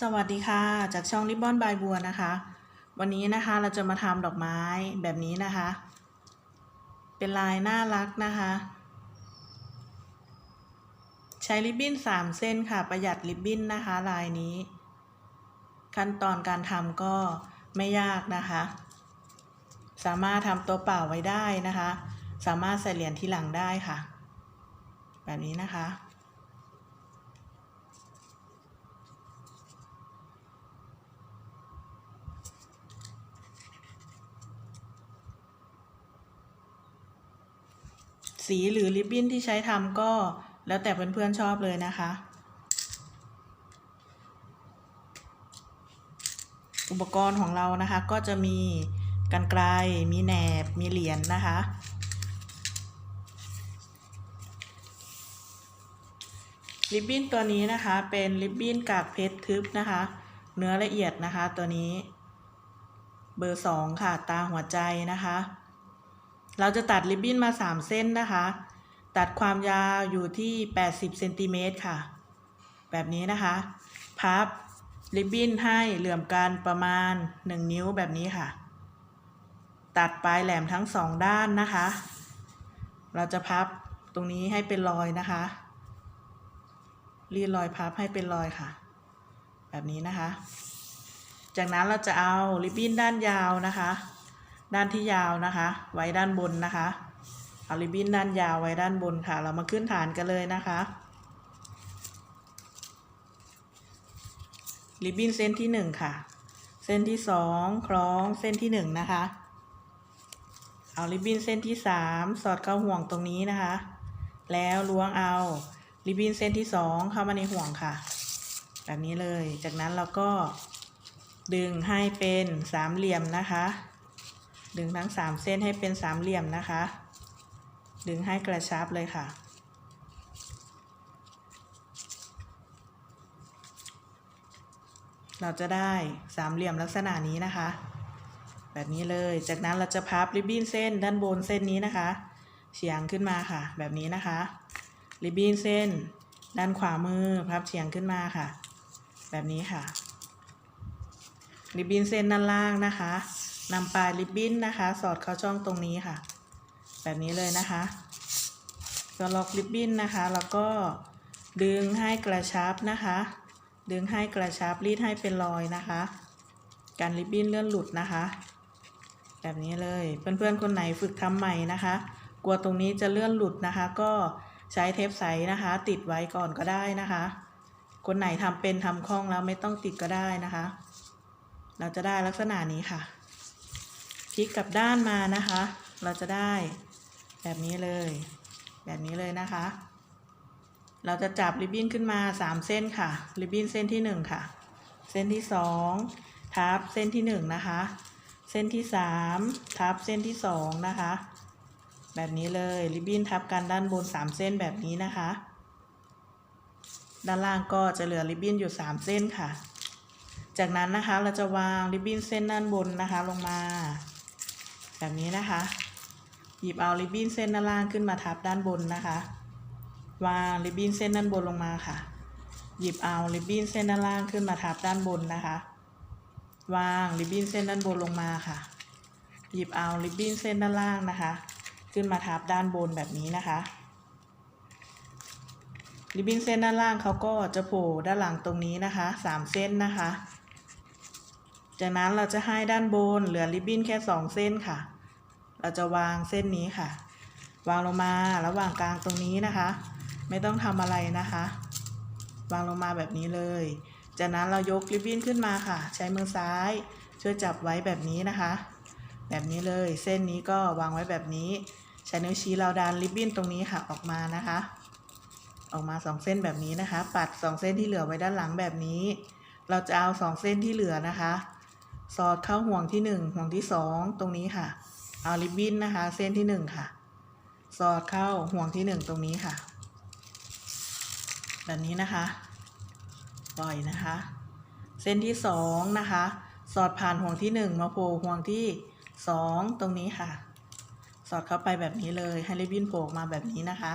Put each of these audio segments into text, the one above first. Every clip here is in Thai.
สวัสดีค่ะ จากช่องริบบอนบายบัวนะคะ วันนี้นะคะเราจะมาทำดอกไม้แบบนี้นะคะ เป็นลายน่ารักนะคะ ใช้ริบบิ้นสามเส้นค่ะ ประหยัดริบบิ้นนะคะ ลายนี้ ขั้นตอนการทำก็ไม่ยากนะคะ สามารถทำตัวเปล่าไว้ได้นะคะ สามารถใส่เหรียญที่หลังได้ค่ะ แบบนี้นะคะ สีหรือริบบิ้นที่ใช้ทำก็แล้วแต่เพื่อนๆชอบเลยนะคะ อุปกรณ์ของเรานะคะก็จะมีกันไกลมีแหนบ มีเหรียญนนะคะ ริบบิ้นตัวนี้นะคะเป็นริบบิ้นกากเพชรทึบนะคะ เนื้อละเอียดนะคะตัวนี้ เบอร์สองค่ะตาหัวใจนะคะ เราจะตัดริบบิ้นมา 3 เส้นนะคะ ตัดความยาวอยู่ที่ 80เซนติเมตรค่ะ แบบนี้นะคะ พับริบบิ้นให้เหลื่อมกันประมาณ 1 นิ้วแบบนี้ค่ะ ตัดปลายแหลมทั้งสองด้านนะคะ เราจะพับตรงนี้ให้เป็นรอยนะคะ รีดรอยพับให้เป็นรอยค่ะ แบบนี้นะคะ จากนั้นเราจะเอาริบบิ้นด้านยาวนะคะ ด้านที่ยาวนะคะ ไว้ด้านบนนะคะเอาริบบิ้นด้านยาวไว้ด้านบนค่ะ เรามาขึ้นฐานกันเลยนะคะริบบิ้นเส้นที่หนึ่งค่ะ เส้นที่สองคล้องเส้นที่หนึ่งนะคะ เอาริบบิ้นเส้นที่สามสอดเข้าห่วงตรงนี้นะคะ แล้วล้วงเอาริบบิ้นเส้นที่สองเข้ามาในห่วงค่ะ แบบนี้เลย จากนั้นเราก็ดึงให้เป็นสามเหลี่ยมนะคะ ดึงทั้งสามเส้นให้เป็นสามเหลี่ยมนะคะ ดึงให้กระชับเลยค่ะ เราจะได้สามเหลี่ยมลักษณะนี้นะคะ แบบนี้เลย จากนั้นเราจะพับริบบิ้นเส้นด้านบนเส้นนี้นะคะ เฉียงขึ้นมาค่ะ แบบนี้นะคะ ริบบิ้นเส้น ด้านขวามือพับเฉียงขึ้นมาค่ะ แบบนี้ค่ะ ริบบิ้นเส้นด้านล่างนะคะ นำปลายริบบิ้นนะคะ สอดเข้าช่องตรงนี้ค่ะ แบบนี้เลยนะคะก็ล็อกริบบิ้นนะคะ แล้วก็ดึงให้กระชับนะคะ ดึงให้กระชับรีดให้เป็นรอยนะคะ การริบบิ้นเลื่อนหลุดนะคะ แบบนี้เลยเพื่อนๆคนไหนฝึกทำใหม่นะคะ กลัวตรงนี้จะเลื่อนหลุดนะคะ ก็ใช้เทปใสนะคะ ติดไว้ก่อนก็ได้นะคะ คนไหนทำเป็นทำคล่องแล้วไม่ต้องติดก็ได้นะคะ เราจะได้ลักษณะนี้ค่ะ พลิกกลับด้านมานะคะ เราจะได้แบบนี้เลย แบบนี้เลยนะคะ เราจะจับริบบิ้นขึ้นมา 3 เส้นค่ะ ริบบิ้นเส้นที่ 1 ค่ะ เส้นที่ 2 ทับเส้นที่ 1 นะคะ เส้นที่ 3 ทับเส้นที่ 2 นะคะ แบบนี้เลยริบบิ้นทับกันด้านบน 3 เส้นแบบนี้นะคะ ด้านล่างก็จะเหลือริบบิ้นอยู่ 3 เส้นค่ะจากนั้นนะคะเราจะวางริบบิ้นเส้นด้านบนนะคะลงมา แบบนี้นะคะ หยิบเอาริบบิ้นเส้นด้านล่างขึ้นมาทับด้านบนนะคะ วางริบบิ้นเส้นด้านบนลงมาค่ะ หยิบเอาริบบิ้นเส้นด้านล่างขึ้นมาทับด้านบนนะคะ วางริบบิ้นเส้นด้านบนลงมาค่ะ หยิบเอาริบบิ้นเส้นด้านล่างนะคะ ขึ้นมาทับด้านบนแบบนี้นะคะริบบิ้นเส้นด้านล่างเขาก็จะโผล่ด้านหลังตรงนี้นะคะสามเส้นนะคะ จากนั้นเราจะให้ด้านบนเหลือริบบิ้นแค่สองเส้นค่ะ เราจะวางเส้นนี้ค่ะ วางลงมาระหว่างกลางตรงนี้นะคะ ไม่ต้องทำอะไรนะคะ วางลงมาแบบนี้เลย จากนั้นเรายกริบบิ้นขึ้นมาค่ะ ใช้มือซ้ายช่วยจับไว้แบบนี้นะคะ แบบนี้เลยเส้นนี้ก็วางไว้แบบนี้ ใช้นิ้วชี้เราดันริบบิ้นตรงนี้ค่ะออกมานะคะ ออกมาสองเส้นแบบนี้นะคะ ปัดสองเส้นที่เหลือไว้ด้านหลังแบบนี้ เราจะเอาสองเส้นที่เหลือนะคะ สอดเข้าห่วงที่หนึ่งห่วงที่สองตรงนี้ค่ะ เอาริบบิ้นนะคะ เส้นที่หนึ่งค่ะ สอดเข้าห่วงที่หนึ่งตรงนี้ค่ะ แบบนี้นะคะ ปล่อยนะคะ เส้นที่สองนะคะ สอดผ่านห่วงที่หนึ่งมาโผล่ห่วงที่สองตรงนี้ค่ะ สอดเข้าไปแบบนี้เลย ให้ริบบิ้นโผล่มาแบบนี้นะคะ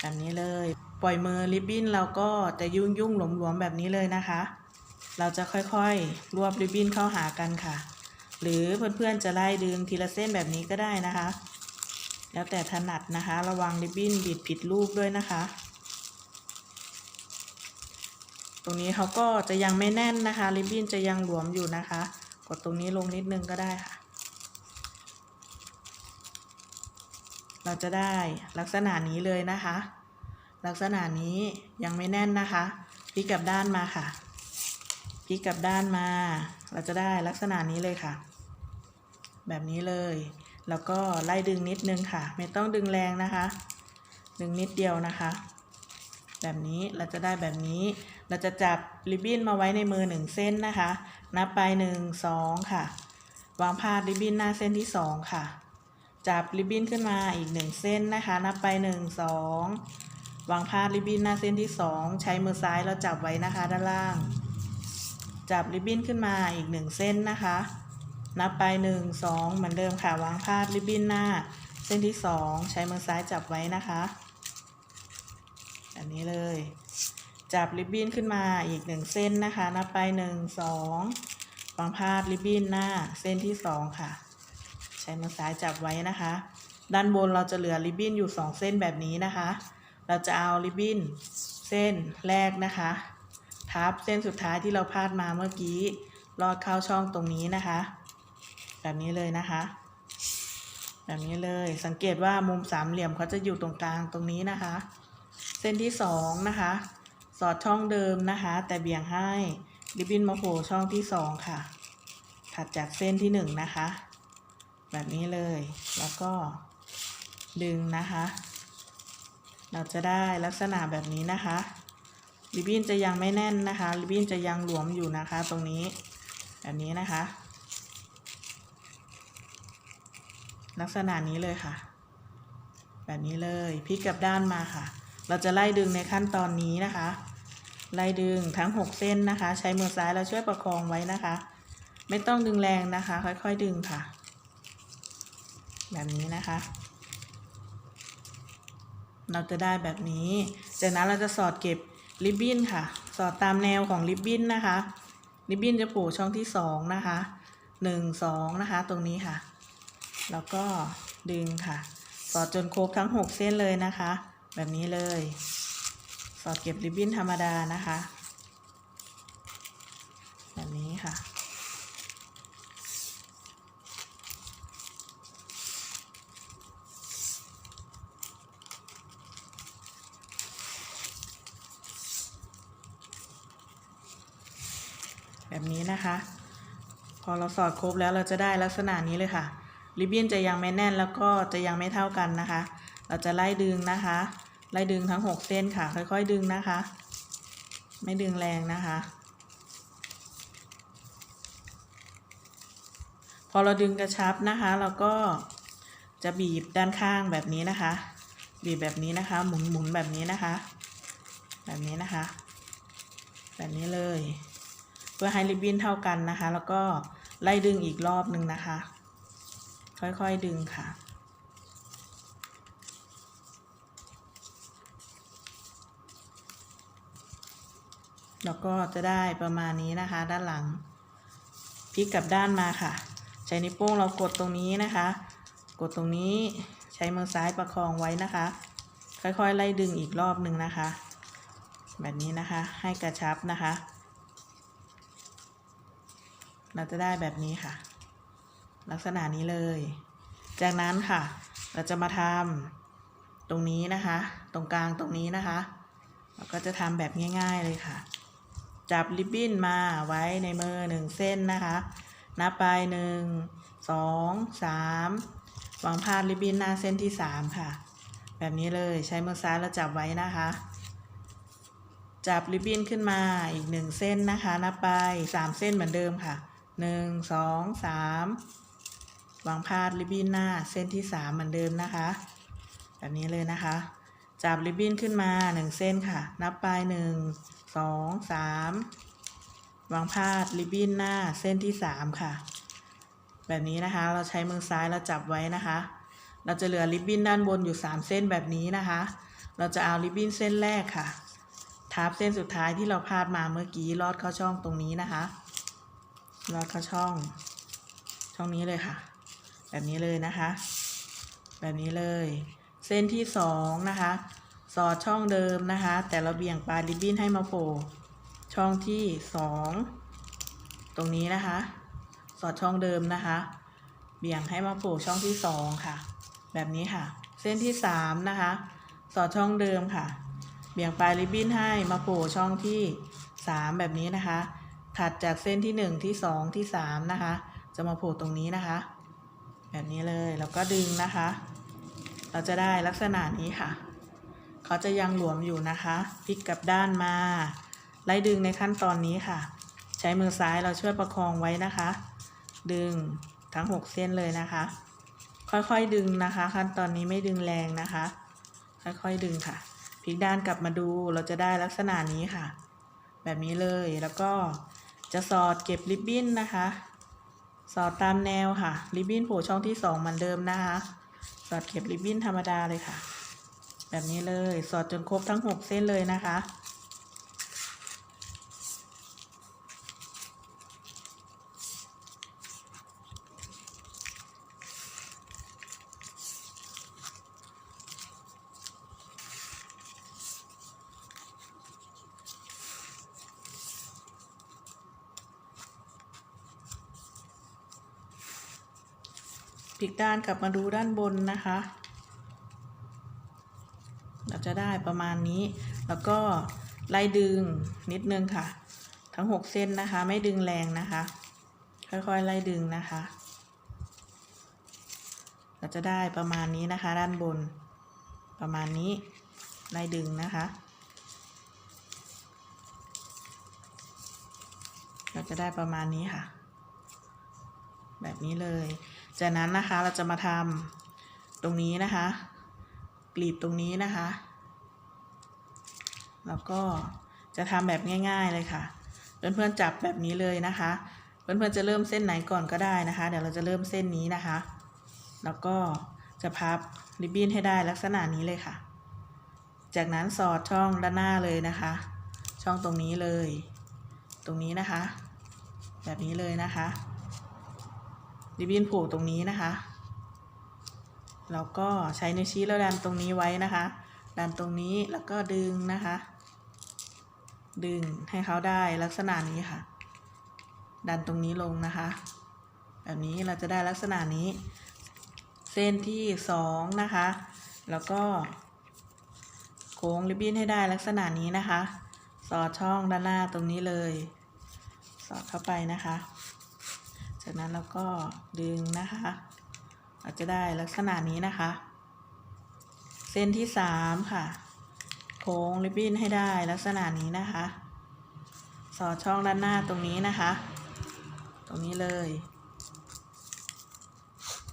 แบบนี้เลย ปล่อยมือริบบิ้นเราก็จะยุ่งยุ่งหลวมหลวมๆแบบนี้เลยนะคะ เราจะค่อยๆ รวบริบบิ้นเข้าหากันค่ะ หรือเพื่อนๆจะไล่ดึงทีละเส้นแบบนี้ก็ได้นะคะ แล้วแต่ถนัดนะคะ ระวังริบบิ้นบิดผิดรูปด้วยนะคะ ตรงนี้เขาก็จะยังไม่แน่นนะคะ ริบบิ้นจะยังหลวมอยู่นะคะ กดตรงนี้ลงนิดนึงก็ได้ค่ะ เราจะได้ลักษณะนี้เลยนะคะ ลักษณะนี้ยังไม่แน่นนะคะพลิกกลับด้านมาค่ะพลิกกลับด้านมา เราจะได้ลักษณะนี้เลยค่ะ แบบนี้เลย แล้วก็ไล่ดึงนิดนึงค่ะ ไม่ต้องดึงแรงนะคะ ดึงนิดเดียวนะคะ แบบนี้เราจะได้แบบนี้ เราจะจับริบบิ้นมาไว้ในมือหนึ่งเส้นนะคะ นับไปหนึ่งสองค่ะ วางพาดริบบิ้นหน้าเส้นที่สองค่ะ จับริบบิ้นขึ้นมาอีกหนึ่งเส้นนะคะ นับไปหนึ่งสองวางพาดริบบิ้นหน้าเส้นที่สองใช้มือซ้ายเราจับไว้นะคะด้านล่าง จับริบบิ้นขึ้นมาอีกหนึ่งเส้นนะคะ นับไปหนึ่งสองเหมือนเดิมค่ะ วางพาดริบบิ้นหน้า เส้นที่สองใช้มือซ้ายจับไว้นะคะแบบนี้เลย จับริบบิ้นขึ้นมาอีกหนึ่งเส้นนะคะ นับไปหนึ่งสองวางพาดริบบิ้นหน้า เส้นที่สองค่ะ ใช้มือซ้ายจับไว้นะคะ ด้านบนเราจะเหลือริบบิ้นอยู่ 2 เส้นแบบนี้นะคะ เราจะเอาริบบิ้นเส้นแรกนะคะ ทับเส้นสุดท้ายที่เราพาดมาเมื่อกี้ลอดเข้าช่องตรงนี้นะคะ แบบนี้เลยนะคะ แบบนี้เลยสังเกตว่ามุมสามเหลี่ยมเขาจะอยู่ตรงกลางตรงนี้นะคะ เส้นที่สองนะคะ สอดช่องเดิมนะคะ แต่เบี่ยงให้ริบบิ้นมาโผล่ช่องที่สองค่ะ ถัดจากเส้นที่หนึ่งนะคะ แบบนี้เลยแล้วก็ดึงนะคะ เราจะได้ลักษณะแบบนี้นะคะริบบิ้นจะยังไม่แน่นนะคะริบบิ้นจะยังหลวมอยู่นะคะ ตรงนี้แบบนี้นะคะ ลักษณะนี้เลยค่ะ แบบนี้เลยพลิกกลับด้านมาค่ะ เราจะไล่ดึงในขั้นตอนนี้นะคะ ไล่ดึงทั้ง 6 เส้นนะคะ ใช้มือซ้ายเราช่วยประคองไว้นะคะ ไม่ต้องดึงแรงนะคะ ค่อยๆดึงค่ะ แบบนี้นะคะ เราจะได้แบบนี้ จากนั้นเราจะสอดเก็บริบบิ้นค่ะ สอดตามแนวของริบบิ้นนะคะริบบิ้นจะโผล่ช่องที่สองนะคะหนึ่งสองนะคะ ตรงนี้ค่ะ แล้วก็ดึงค่ะ สอดจนครบทั้งหกเส้นเลยนะคะ แบบนี้เลย สอดเก็บริบบิ้นธรรมดานะคะ แบบนี้ค่ะ แบบนี้นะคะ พอเราสอดครบแล้วเราจะได้ลักษณะนี้เลยค่ะ ริบบิ้นจะยังไม่แน่นแล้วก็จะยังไม่เท่ากันนะคะ เราจะไล่ดึงนะคะ ไล่ดึงทั้ง 6 เส้นค่ะ ค่อยๆดึงนะคะ ไม่ดึงแรงนะคะ พอเราดึงกระชับนะคะ เราก็จะบีบด้านข้างแบบนี้นะคะ บีบแบบนี้นะคะ หมุนหมุนแบบนี้นะคะ แบบนี้นะคะ แบบนี้เลย เพื่อให้ริบบิ้นเท่ากันนะคะ แล้วก็ไล่ดึงอีกรอบหนึ่งนะคะ ค่อยๆดึงค่ะ แล้วก็จะได้ประมาณนี้นะคะ ด้านหลังพลิกกลับด้านมาค่ะ ใช้นิ้วโป้งเรากดตรงนี้นะคะ กดตรงนี้ใช้มือซ้ายประคองไว้นะคะ ค่อยๆ ไล่ดึงอีกรอบหนึ่งนะคะ แบบนี้นะคะให้กระชับนะคะ เราจะได้แบบนี้ค่ะ ลักษณะนี้เลย จากนั้นค่ะ เราจะมาทำตรงนี้นะคะ ตรงกลางตรงนี้นะคะ เราก็จะทำแบบง่าย ๆเลยค่ะ จับริบบิ้นมาไว้ในมือหนึ่งเส้นนะคะ นับไปหนึ่งสองสามวางพาดริบบิ้นหน้าเส้นที่สามค่ะ แบบนี้เลยใช้มือซ้ายเราจับไว้นะคะ จับริบบิ้นขึ้นมาอีกหนึ่งเส้นนะคะ นับไปสามเส้นเหมือนเดิมค่ะหนึ่งสองสาม วางพาดริบบิ้นหน้าเส้นที่สามเหมือนเดิมนะคะ แบบนี้เลยนะคะ จับริบบิ้นขึ้นมาหนึ่งเส้นค่ะ นับไปหนึ่งสองสามวางพาดริบบิ้นหน้าเส้นที่สามค่ะ แบบนี้นะคะ เราใช้มือซ้ายเราจับไว้นะคะ เราจะเหลือริบบิ้นด้านบนอยู่สามเส้นแบบนี้นะคะ เราจะเอาริบบิ้นเส้นแรกค่ะ ทับเส้นสุดท้ายที่เราพาดมาเมื่อกี้ลอดเข้าช่องตรงนี้นะคะลอดเข้าช่อง ช่องนี้เลยค่ะ แบบนี้เลยนะคะ แบบนี้เลย เส้นที่สองนะคะ สอดช่องเดิมนะคะ แต่เราเบี่ยงปลายริบบิ้นให้มาโผล่ช่องที่สองตรงนี้นะคะ สอดช่องเดิมนะคะ เบี่ยงให้มาโผล่ช่องที่สองค่ะ แบบนี้ค่ะ เส้นที่สามนะคะ สอดช่องเดิมค่ะ เบี่ยงปลายริบบิ้นให้มาโผล่ช่องที่สามแบบนี้นะคะ ถัดจากเส้นที่หนึ่งที่สองที่สามนะคะ จะมาโผล่ตรงนี้นะคะ แบบนี้เลยแล้วก็ดึงนะคะ เราจะได้ลักษณะนี้ค่ะ เขาจะยังหลวมอยู่นะคะพลิกกลับด้านมา ไล่ดึงในขั้นตอนนี้ค่ะ ใช้มือซ้ายเราช่วยประคองไว้นะคะ ดึงทั้ง 6 เส้นเลยนะคะ ค่อยๆดึงนะคะ ขั้นตอนนี้ไม่ดึงแรงนะคะ ค่อยๆดึงค่ะพลิกด้านกลับมาดูเราจะได้ลักษณะนี้ค่ะ แบบนี้เลยแล้วก็จะสอดเก็บริบบิ้นนะคะ สอดตามแนวค่ะ ริบบิ้นโผล่ช่องที่สองเหมือนเดิมนะคะ สอดเก็บริบบิ้นธรรมดาเลยค่ะ แบบนี้เลย สอดจนครบทั้งหกเส้นเลยนะคะ พลิกด้านกลับมาดูด้านบนนะคะ เราจะได้ประมาณนี้ แล้วก็ไล่ดึงนิดนึงค่ะ ทั้ง 6 เส้นนะคะ ไม่ดึงแรงนะคะ ค่อยๆไล่ดึงนะคะ เราจะได้ประมาณนี้นะคะ ด้านบน ประมาณนี้ไล่ดึงนะคะเราจะได้ประมาณนี้ค่ะ แบบนี้เลย จากนั้นนะคะเราจะมาทำตรงนี้นะคะ กลีบตรงนี้นะคะ แล้วก็จะทำแบบง่าย ๆเลยค่ะ เพื่อนๆจับแบบนี้เลยนะคะ เพื่อนๆจะเริ่มเส้นไหนก่อนก็ได้นะคะ เดี๋ยวเราจะเริ่มเส้นนี้นะคะ แล้วก็จะพับริบบิ้นให้ได้ลักษณะนี้เลยค่ะ จากนั้นสอดช่องด้านหน้าเลยนะคะ ช่องตรงนี้เลย ตรงนี้นะคะ แบบนี้เลยนะคะ ริบบิ้นผูกตรงนี้นะคะแล้วก็ใช้นิ้วชี้แล้วดันตรงนี้ไว้นะคะ ดันตรงนี้แล้วก็ดึงนะคะ ดึงให้เขาได้ลักษณะนี้ค่ะ ดันตรงนี้ลงนะคะ แบบนี้เราจะได้ลักษณะนี้ เส้นที่สองนะคะ แล้วก็โค้งริบบิ้นให้ได้ลักษณะนี้นะคะ สอดช่องด้านหน้าตรงนี้เลย สอดเข้าไปนะคะ จากนั้นเราก็ดึงนะคะ เราจะได้ลักษณะนี้นะคะ เส้นที่สามค่ะ โค้งริบบิ้นให้ได้ลักษณะนี้นะคะ สอดช่องด้านหน้าตรงนี้นะคะ ตรงนี้เลย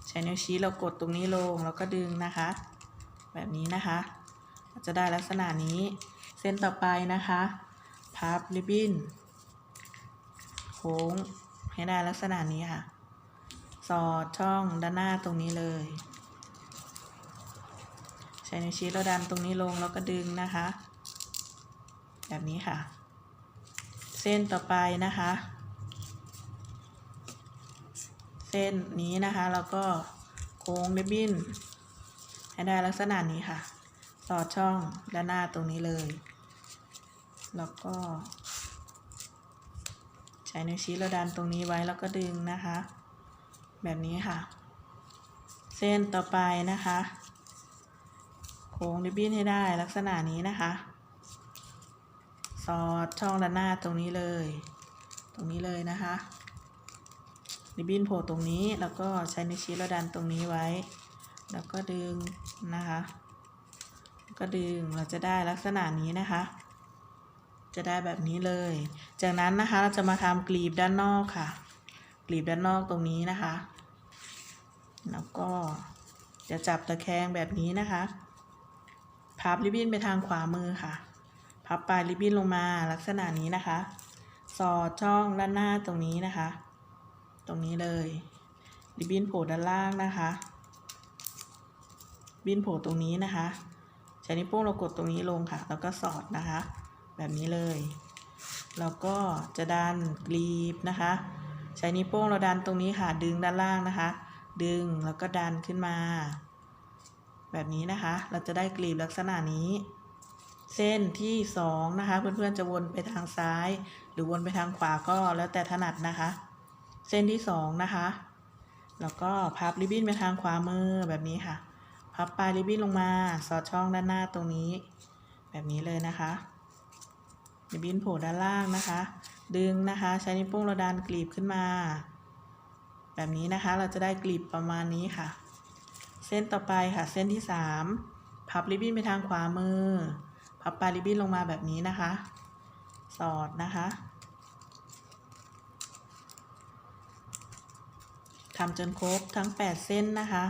ใช้นิ้วชี้เรากดตรงนี้ลงแล้วก็ดึงนะคะ แบบนี้นะคะเราจะได้ลักษณะนี้ เส้นต่อไปนะคะ พับริบบิ้น โค้ง ให้ได้ลักษณะนี้ค่ะ สอดช่องด้านหน้าตรงนี้เลย ใช้นิ้วชี้เราดันตรงนี้ลงแล้วก็ดึงนะคะ แบบนี้ค่ะ เส้นต่อไปนะคะ เส้นนี้นะคะแล้วก็โค้งริบบิ้นให้ได้ลักษณะนี้ค่ะ สอดช่องด้านหน้าตรงนี้เลย แล้วก็ ใช้นิ้วชี้เราดันตรงนี้ไว้แล้วก็ดึงนะคะ แบบนี้ค่ะ เส้นต่อไปนะคะ โค้งริบบิ้นให้ได้ลักษณะนี้นะคะ สอดช่องด้านหน้าตรงนี้เลย ตรงนี้เลยนะคะริบบิ้นโผล่ตรงนี้แล้วก็ใช้นิ้วชี้เราดันตรงนี้ไว้ แล้วก็ดึงนะคะ ก็ดึงเราจะได้ลักษณะนี้นะคะ จะได้แบบนี้เลย จากนั้นนะคะเราจะมาทำกลีบด้านนอกค่ะ กลีบด้านนอกตรงนี้นะคะ แล้วก็จะจับตะแคงแบบนี้นะคะพับริบบิ้นไปทางขวามือค่ะ พับปลายริบบิ้นลงมาลักษณะนี้นะคะ สอดช่องด้านหน้าตรงนี้นะคะ ตรงนี้เลยริบบิ้นโผล่ด้านล่างนะคะ บิ้นโผล่ตรงนี้นะคะใช้นิ้วโป้งเรากดตรงนี้ลงค่ะ แล้วก็สอดนะคะ แบบนี้เลยแล้วก็จะดันกลีบนะคะ ใช้นิ้วโป้งเราดันตรงนี้ค่ะดึงด้านล่างนะคะ ดึงแล้วก็ดันขึ้นมา แบบนี้นะคะ เราจะได้กลีบลักษณะนี้ เส้นที่สองนะคะ เพื่อนๆจะวนไปทางซ้าย หรือวนไปทางขวาก็แล้วแต่ถนัดนะคะ เส้นที่สองนะคะแล้วก็พับริบบิ้นไปทางขวามือแบบนี้ค่ะ พับปลายริบบิ้นลงมา สอดช่องด้านหน้าตรงนี้ แบบนี้เลยนะคะ ริบบิ้นโผล่ด้านล่างนะคะ ดึงนะคะ ใช้นิ้วโป้งเราดันกลีบขึ้นมา แบบนี้นะคะเราจะได้กลีบประมาณนี้ค่ะ เส้นต่อไปค่ะ เส้นที่สามพับริบบิ้นไปทางขวามือ พับปลายริบบิ้นลงมาแบบนี้นะคะ สอดนะคะทำจนครบทั้ง 8 เส้นนะคะ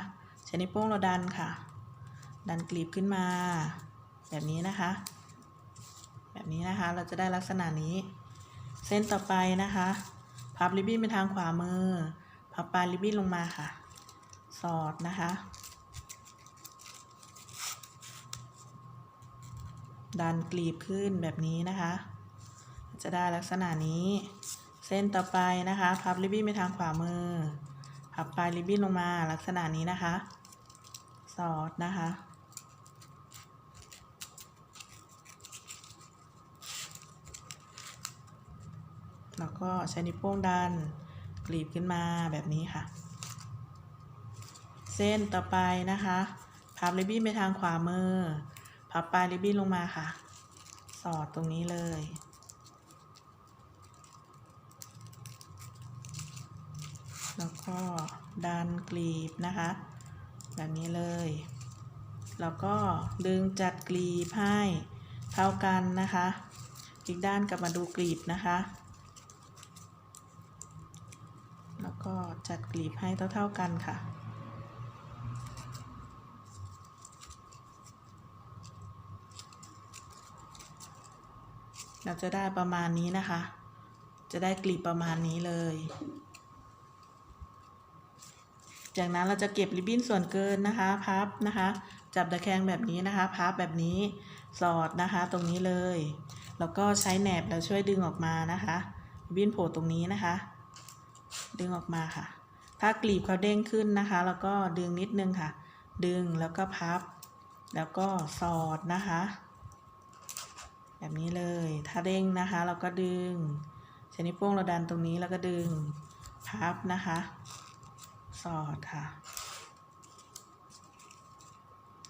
ใช้นิ้วโป้งเราดันค่ะ ดันกลีบขึ้นมา แบบนี้นะคะ นี้นะคะ เราจะได้ลักษณะนี้ เส้นต่อไปนะคะ พับริบบิ้นไปทางขวามือ พับปลายริบบิ้นลงมาค่ะ สอดนะคะ ดันกลีบขึ้นแบบนี้นะคะ จะได้ลักษณะนี้ เส้นต่อไปนะคะ พับริบบิ้นไปทางขวามือ พับปลายริบบิ้นลงมาลักษณะนี้นะคะ สอดนะคะ แล้วก็ใช้นิ้วโป้งดันกลีบขึ้นมาแบบนี้ค่ะ เส้นต่อไปนะคะพับริบบิ้นไปทางขวามือ พับปลายริบบิ้นลงมาค่ะ สอดตรงนี้เลย แล้วก็ดันกลีบนะคะ แบบนี้เลย แล้วก็ดึงจัดกลีบให้เท่ากันนะคะ อีกด้านกลับมาดูกลีบนะคะ แล้ว ก็จัดกลีบให้เท่า ๆกันค่ะ เราจะได้ประมาณนี้นะคะ จะได้กลีบประมาณนี้เลย จากนั้นเราจะเก็บริบบิ้นส่วนเกินนะคะ พับนะคะ จับตะแคงแบบนี้นะคะ พับแบบนี้สอดนะคะตรงนี้เลย แล้วก็ใช้แหนบเราช่วยดึงออกมานะคะ ริบบิ้นโผล่ตรงนี้นะคะ ดึงออกมาค่ะ ถ้ากลีบเขาเด้งขึ้นนะคะ แล้วก็ดึงนิดนึงค่ะ ดึงแล้วก็พับ แล้วก็สอดนะคะ แบบนี้เลย ถ้าเด้งนะคะ เราก็ดึงใช้นิ้วโป้งเราดันตรงนี้แล้วก็ดึงพับนะคะ สอดค่ะ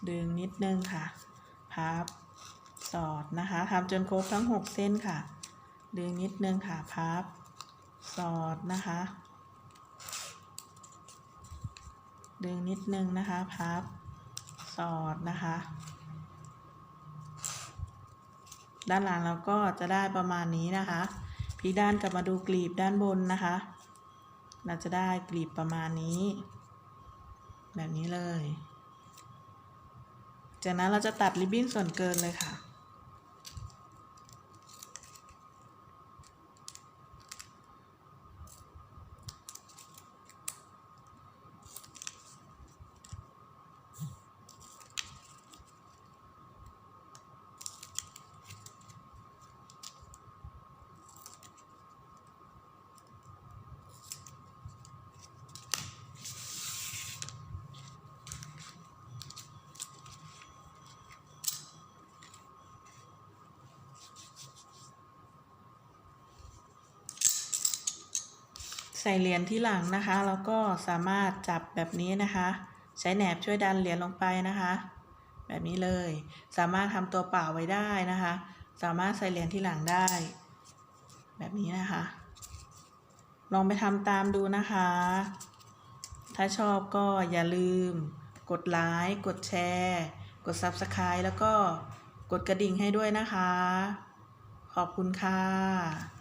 ดึงนิดนึงค่ะ พับ สอดนะคะทำจนครบทั้ง 6 เส้นค่ะ ดึงนิดนึงค่ะ พับ สอดนะคะ ดึงนิดนึงนะคะพับสอดนะคะ ด้านหลังเราก็จะได้ประมาณนี้นะคะพลิกด้านกลับมาดูกลีบด้านบนนะคะ เราจะได้กลีบประมาณนี้ แบบนี้เลย จากนั้นเราจะตัดริบบิ้นส่วนเกินเลยค่ะ ส่เหรียญที่หลังนะคะ แล้วก็สามารถจับแบบนี้นะคะ ใช้แหนบช่วยดันเหรียญลงไปนะคะ แบบนี้เลย สามารถทำตัวเปล่าไว้ได้นะคะ สามารถใส่เหรียญที่หลังได้ แบบนี้นะคะ ลองไปทำตามดูนะคะ ถ้าชอบก็อย่าลืม กดไลค์กดแชร์ กด Subscribe แล้วก็กดกระดิ่งให้ด้วยนะคะ ขอบคุณค่ะ